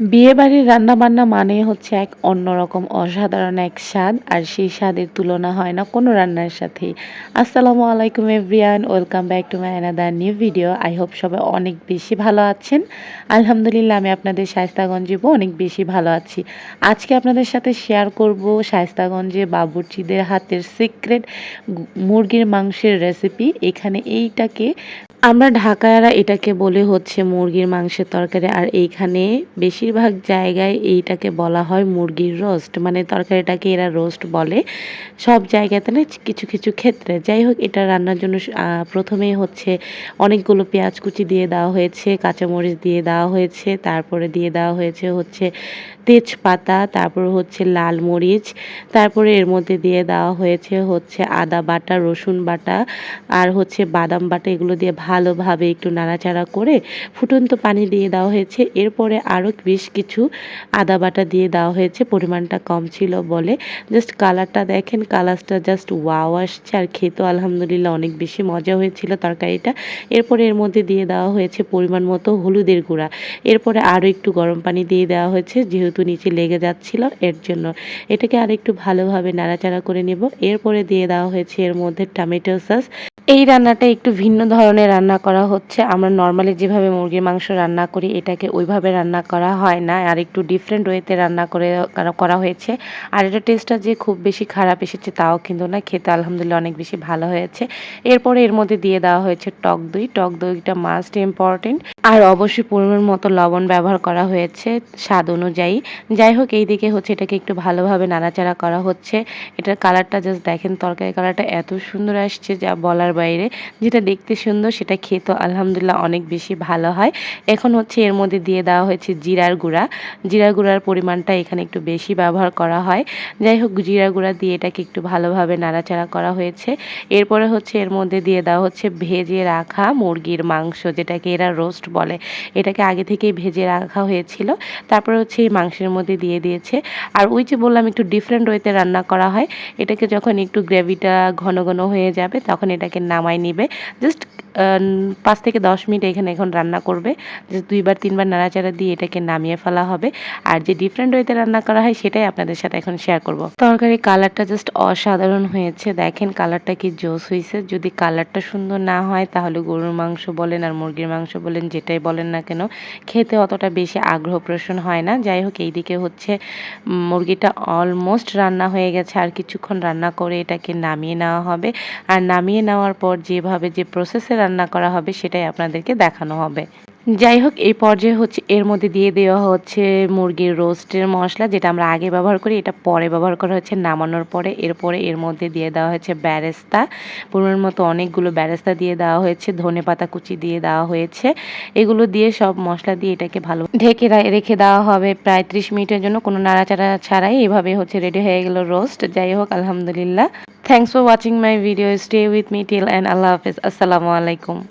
বিয়েবাড়ির রান্নাবান্না মানে হচ্ছে এক অন্যরকম অসাধারণ এক স্বাদ, আর সেই স্বাদের তুলনা হয় না কোনো রান্নার সাথেই। আসসালামু আলাইকুম everyone, welcome back to my another new video. I hope সবাই অনেক বেশি ভালো আছেন। আলহামদুলিল্লাহ, আমি আপনাদের শায়স্তাগঞ্জেও অনেক বেশি ভালো আছি। আজকে আপনাদের সাথে শেয়ার করব শায়স্তাগঞ্জে বাবুর্চিদের হাতের সিক্রেট মুরগির মাংসের রেসিপি এখানে এইটাকে, আমরা ঢাকায়রা এটাকে বলে হচ্ছে মুরগির মাংসের তরকারি, আর এইখানে বেশিরভাগ জায়গায় এইটাকে বলা হয় মুরগির রোস্ট। মানে তরকারিটাকে এরা রোস্ট বলে। সব জায়গাতে না কিছু কিছু ক্ষেত্রে। যাই হোক, এটা রান্নার জন্য প্রথমেই হচ্ছে অনেকগুলো পেঁয়াজ কুচি দিয়ে দেওয়া হয়েছে, কাঁচামরিচ দিয়ে দেওয়া হয়েছে, তারপরে দিয়ে দেওয়া হয়েছে হচ্ছে তেজপাতা, তারপর হচ্ছে লাল মরিচ, তারপরে এর মধ্যে দিয়ে দেওয়া হয়েছে হচ্ছে আদা বাটা, রসুন বাটা, আর হচ্ছে বাদাম বাটা, এগুলো দিয়ে ভালোভাবে একটু নাড়াচাড়া করে ফুটন্ত পানি দিয়ে দেওয়া হয়েছে। এরপরে আরও বেশ কিছু আদা বাটা দিয়ে দেওয়া হয়েছে, পরিমাণটা কম ছিল বলে। জাস্ট কালারটা দেখেন কালারটা জাস্ট ওয়াও আসছে। আর খেতেও আলহামদুলিল্লাহ অনেক বেশি মজা হয়েছিল তরকারিটা। এরপরে এর মধ্যে দিয়ে দেওয়া হয়েছে পরিমাণ মতো হলুদের গুঁড়া। এরপরে আরও একটু গরম পানি দিয়ে দেওয়া হয়েছে, যেহেতু নিচে লেগে যাচ্ছিল, এর জন্য। এটাকে আর একটু ভালোভাবে নাড়াচাড়া করে নেব। এরপরে দিয়ে দেওয়া হয়েছে এর মধ্যে টমেটো সস এই রান্নাটা একটু ভিন্ন ধরনের রান্না করা হচ্ছে। আমরা নর্মালি যেভাবে মুরগির মাংস রান্না করি, এটাকে ওইভাবে রান্না করা হয় না। আর একটু ডিফারেন্ট ওয়েতে রান্না করে, করা- হয়েছে। আর এটা টেস্টটা যে খুব বেশি খারাপ এসেছে তাও কিন্তু না খেতে আলহামদুলিল্লাহ অনেক বেশি ভালো হয়েছে। এরপরে এর মধ্যে দিয়ে দেওয়া হয়েছে টক দই। টক দইটা মাস্ট ইম্পর্টেন্ট আর অবশ্যই পরিমাণ মতো লবণ ব্যবহার করা হয়েছে স্বাদ অনুযায়ী। যাই হোক এই দিকে হচ্ছে এটাকে একটু ভালোভাবে নাড়াচাড়া করা হচ্ছে। এটার কালারটা জাস্ট দেখেন, তরকারি কালারটা এত সুন্দর আসছে যা বলার বাইরে। যেটা দেখতে সুন্দর, সেটা খেতে আলহামদুলিল্লাহ অনেক বেশি ভালো হয়। এখন হচ্ছে এর মধ্যে দিয়ে দেওয়া হয়েছে জিরার গুঁড়া। জিরার গুঁড়ার পরিমাণটা এখানে একটু বেশি ব্যবহার করা হয়। যাই হোক, জিরা গুঁড়া দিয়ে এটাকে একটু ভালোভাবে নাড়াচাড়া করা হয়েছে। এরপরে হচ্ছে এর মধ্যে দিয়ে দেওয়া হচ্ছে ভেজে রাখা মুরগির মাংস, যেটাকে এরা রোস্ট বলে। এটাকে আগে থেকেই ভেজে রাখা হয়েছিল। তারপরে হচ্ছে এই মাংসের মধ্যে দিয়ে দিয়েছে। আর ওই যে বললাম, একটু ডিফারেন্ট ওয়েতে রান্না করা হয়। এটাকে যখন একটু গ্রেভিটা ঘন ঘন হয়ে যাবে, তখন এটাকে নামাই নিবে। জাস্ট পাঁচ থেকে দশ মিনিট এখানে এখন রান্না করবে। দুইবার, তিনবার নাড়াচাড়া দিয়ে এটাকে নামিয়ে ফেলা হবে। আর যে ডিফারেন্ট ওয়েতে রান্না করা হয় সেটাই আপনাদের সাথে এখন শেয়ার করব। তরকারি কালারটা জাস্ট অসাধারণ হয়েছে। দেখেন কালারটা কি জোস হয়েছে যদি কালারটা সুন্দর না হয়, তাহলে গরুর মাংস বলেন আর মুরগির মাংস বলেন, যেটাই বলেন না কেন, খেতে অতটা বেশি আগ্রহ প্রসন হয় না। যাই হোক, এইদিকে হচ্ছে মুরগিটা অলমোস্ট রান্না হয়ে গেছে। আর কিছুক্ষণ রান্না করে এটাকে নামিয়ে নেওয়া হবে। আর নামিয়ে নেওয়ার পর যেভাবে যে প্রসেসে রান্না করা হবে সেটাই আপনাদেরকে দেখানো হবে। যাই হোক, এই পর্যায়ে হচ্ছে, এর মধ্যে দিয়ে দেওয়া হচ্ছে মুরগির রোস্টের মশলা, যেটা আমরা আগে ব্যবহার করি, এটা পরে ব্যবহার করা হচ্ছে নামানোর পরে। এরপরে এর মধ্যে দিয়ে দেওয়া হয়েছে ব্যারেস্তা। পরিমাণ মতো অনেকগুলো ব্যারেস্তা দিয়ে দেওয়া হয়েছে, ধনে পাতা কুচি দিয়ে দেওয়া হয়েছে। এগুলো দিয়ে সব মশলা দিয়ে এটাকে ভালো ঢেকে রেখে দেওয়া হবে প্রায় ত্রিশ মিনিটের জন্য। কোনো নাড়াচাড়া ছাড়াই এভাবে হচ্ছে রেডি হয়ে গেল রোস্ট। যাই হোক, আলহামদুলিল্লাহ। Thanks for watching my video. Stay with me till and Allah Hafiz. Assalamualaikum.